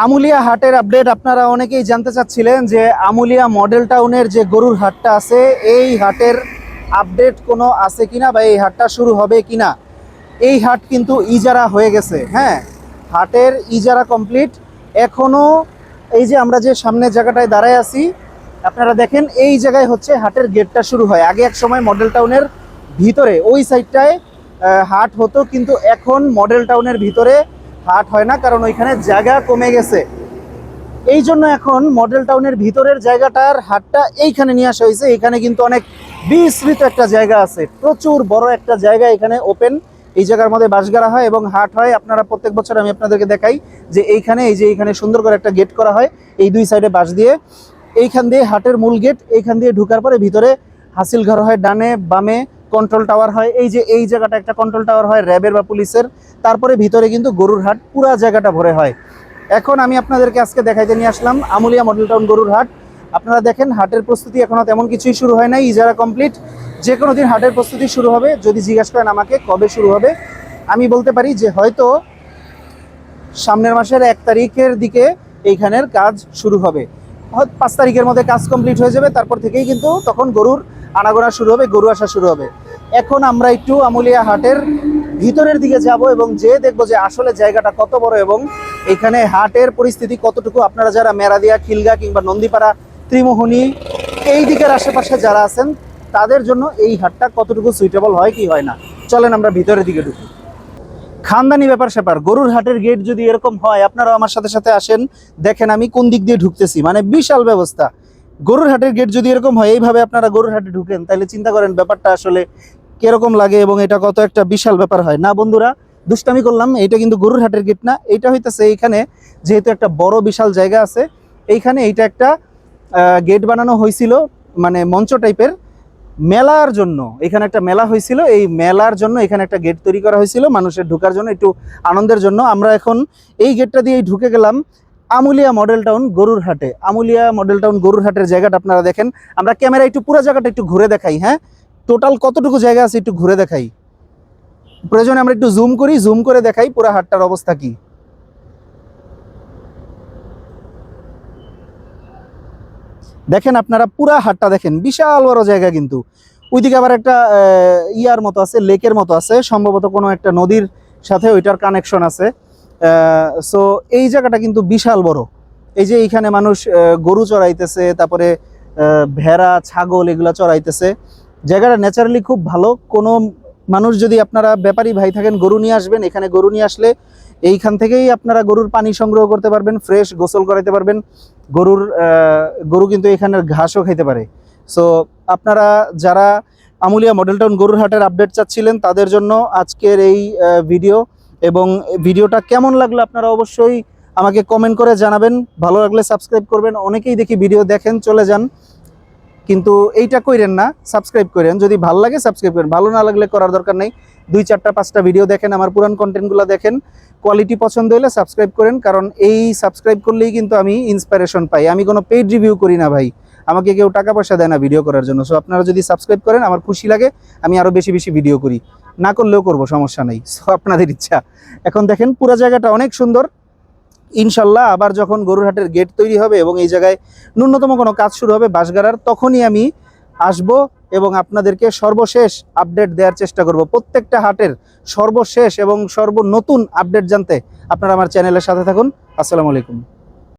আমুলিয়া হাটের আপডেট আপনারা অনেকেই জানতে চাচ্ছিলেন যে আমুলিয়া মডেল টাউনের যে গরুর হাটটা আছে, এই হাটের আপডেট কোনো আছে কিনা বা এই হাটটা শুরু হবে কিনা? এই হাট কিন্তু ইজারা হয়ে গেছে হ্যাঁ। হাটের ইজারা কমপ্লিট এখনও এই যে আমরা যে সামনের জায়গাটায় দাঁড়ায় আছি, আপনারা দেখেন এই জায়গায় হচ্ছে হাটের গেটটা শুরু হয়। আগে এক সময় মডেল টাউনের ভিতরে, ওই সাইডটায় হাট হতো, কিন্তু এখন মডেল টাউনের ভিতরে হাট হয় না, কারণ ওইখানে জায়গা কমে গেছে। এই জন্য এখন মডেল টাউনের ভিতরের জায়গাটার হাটটা এইখানে নিয়ে আসা হয়েছে। এখানে কিন্তু অনেক বিস্তৃত একটা জায়গা আছে। প্রচুর বড় একটা জায়গা এখানে ওপেন এই জায়গার মধ্যে বাঁশগাড়া হয় এবং হাট হয়। আপনারা প্রত্যেক বছর আমি আপনাদেরকে দেখাই যে এইখানে, এই যে এইখানে সুন্দর করে একটা গেট করা হয়, এই দুই সাইডে বাঁশ দিয়ে। এইখান দিয়ে হাটের মূল গেট এইখান দিয়ে ঢুকার পরে ভিতরে হাসিল ঘর হয় ডানে, বামে কন্ট্রোল টাওয়ার হয়। এই যে, এই জায়গাটা একটা কন্ট্রোল টাওয়ার হয় র্যাবের বা পুলিশের। তারপরে ভিতরে কিন্তু গরুর হাট পুরা জায়গাটা ভরে হয়। এখন আমি আপনাদেরকে আজকে দেখাইতে নিয়ে আসলাম আমুলিয়া মডেল টাউন গরুর হাট। আপনারা দেখেন, হাটের প্রস্তুতি এখনও তেমন কিছুই শুরু হয় নাই, ইজারা কমপ্লিট যে কোনো দিন হাটের প্রস্তুতি শুরু হবে। যদি জিজ্ঞাসা করেন আমাকে, কবে শুরু হবে? আমি বলতে পারি যে হয়তো সামনের মাসের এক তারিখের দিকে এইখানের কাজ শুরু হবে। পাঁচ তারিখের মধ্যে কাজ কমপ্লিট হয়ে যাবে, তারপর থেকেই কিন্তু তখন গরুর আনাগোনা শুরু হবে, গরু আসা শুরু হবে। এখন আমরা একটু আমুলিয়া হাটের ভিতরের দিকে যাব এবং যে দেখব যে আসলে জায়গাটা কত বড় এবং এখানে হাটের পরিস্থিতি কতটুকু। আপনারা যারা মেরাদিয়া, খিলগা কিংবা নন্দীপাড়া, ত্রিমোহনী, এই দিকের আশেপাশে যারা আছেন, তাদের জন্য এই হাটটা কতটুকু সুইটেবল হয় কি হয় না। চলেন আমরা ভিতরের দিকে ঢুকি। খানদানি ব্যাপার স্যাপার, গরুর হাটের গেট যদি এরকম হয় আপনারাও আমার সাথে সাথে আসেন, দেখেন আমি কোন দিক দিয়ে ঢুকতেছি। মানে বিশাল ব্যবস্থা। গরুর হাটের গেট যদি এরকম হয়, এইভাবে আপনারা গরুর হাটে ঢুকেন, তাহলে চিন্তা করেন ব্যাপারটা আসলে কীরকম লাগে এবং এটা কত একটা বিশাল ব্যাপার হয়। না বন্ধুরা, দুষ্টামি করলাম এটা কিন্তু গরুর হাটের গেট না এটা হইতেছে এইখানে যেহেতু একটা বড় বিশাল জায়গা আছে, এইখানে এইটা একটা গেট বানানো হয়েছিল মানে মঞ্চ টাইপের মেলার জন্য। এখানে একটা মেলা হয়েছিল এই মেলার জন্য এখানে একটা গেট তৈরি করা হয়েছিল মানুষের ঢোকার জন্য, একটু আনন্দের জন্য। আমরা এখন এই গেটটা দিয়ে ঢুকে গেলাম আমুলিয়া মডেল টাউন গরুর হাটে। আমুলিয়া মডেল টাউন গরুর হাটের জায়গাটা আপনারা দেখেন। আমরা ক্যামেরা একটু, পুরো জায়গাটা একটু ঘুরে দেখাই হ্যাঁ? টোটাল কতটুকু জায়গা আছে একটু ঘুরে দেখাই? প্রয়োজনে আমরা একটু জুম করি জুম করে দেখাই পুরো হাটটার অবস্থা কি। দেখেন আপনারা পুরা হাটটা দেখেন, বিশাল বড় জায়গা কিন্তু। ওইদিকে আবার একটা ইয়ার মতো আছে, লেকের মতো আছে, সম্ভবত কোনো একটা নদীর সাথে ওইটার কানেকশন আছে। সো এই জায়গাটা কিন্তু বিশাল বড়। এই যে এইখানে মানুষ গরু চড়াইতেছে, তারপরে ভেড়া, ছাগল এগুলা চড়াইতেছে। জায়গাটা ন্যাচারালি খুব ভালো। কোনো মানুষ যদি আপনারা ব্যাপারী ভাই থাকেন, গরু নিয়ে আসবেন, এখানে গরু নিয়ে আসলে এইখান থেকেই আপনারা গরুর পানি সংগ্রহ করতে পারবেন ফ্রেশ গোসল করাইতে পারবেন। গরুর গরু কিন্তু এখানের ঘাসও খাইতে পারে। সো আপনারা যারা আমুলিয়া মডেল টাউন গরুর হাটের আপডেট চাচ্ছিলেন, তাদের জন্য আজকের এই ভিডিও এবং ভিডিওটা কেমন লাগল আপনারা অবশ্যই আমাকে কমেন্ট করে জানাবেন। ভালো লাগলে সাবস্ক্রাইব করবেন। অনেকেই দেখি ভিডিও দেখেন, চলে যান। কিন্তু এইটা কইরেন না সাবস্ক্রাইব করেন যদি ভালো লাগে সাবস্ক্রাইব করেন। ভালো না লাগলে করার দরকার নেই। দুই চারটা, পাঁচটা ভিডিও দেখেন, আমার পুরান কন্টেন্টগুলো দেখেন। কোয়ালিটি পছন্দ হলে সাবস্ক্রাইব করেন, কারণ এই সাবস্ক্রাইব করলেই কিন্তু আমি ইন্সপিরেশন পাই। আমি কোনো পেইড রিভিউ করি না ভাই। আমাকে কেউ টাকা পয়সা দেয় না ভিডিও করার জন্য। সো আপনারা যদি সাবস্ক্রাইব করেন, আমার খুশি লাগে, আমি আরও বেশি বেশি ভিডিও করি। না করলেও করব, সমস্যা নেই। সো আপনাদের ইচ্ছা। এখন দেখেন, পুরো জায়গাটা অনেক সুন্দর। ইনশাল্লাহ আবার যখন গরুরহাটের গেট তৈরি হবে এবং এই জায়গায় ন্যূনতম কোনো কাজ শুরু হবে বাঁশগাড়ার তখনই আমি আসব এবং আপনাদেরকে সর্বশেষ আপডেট দেওয়ার চেষ্টা করব। প্রত্যেকটা হাটের সর্বশেষ এবং সর্বনতুন আপডেট জানতে আপনারা আমার চ্যানেলের সাথে থাকুন। আসসালামু আলাইকুম।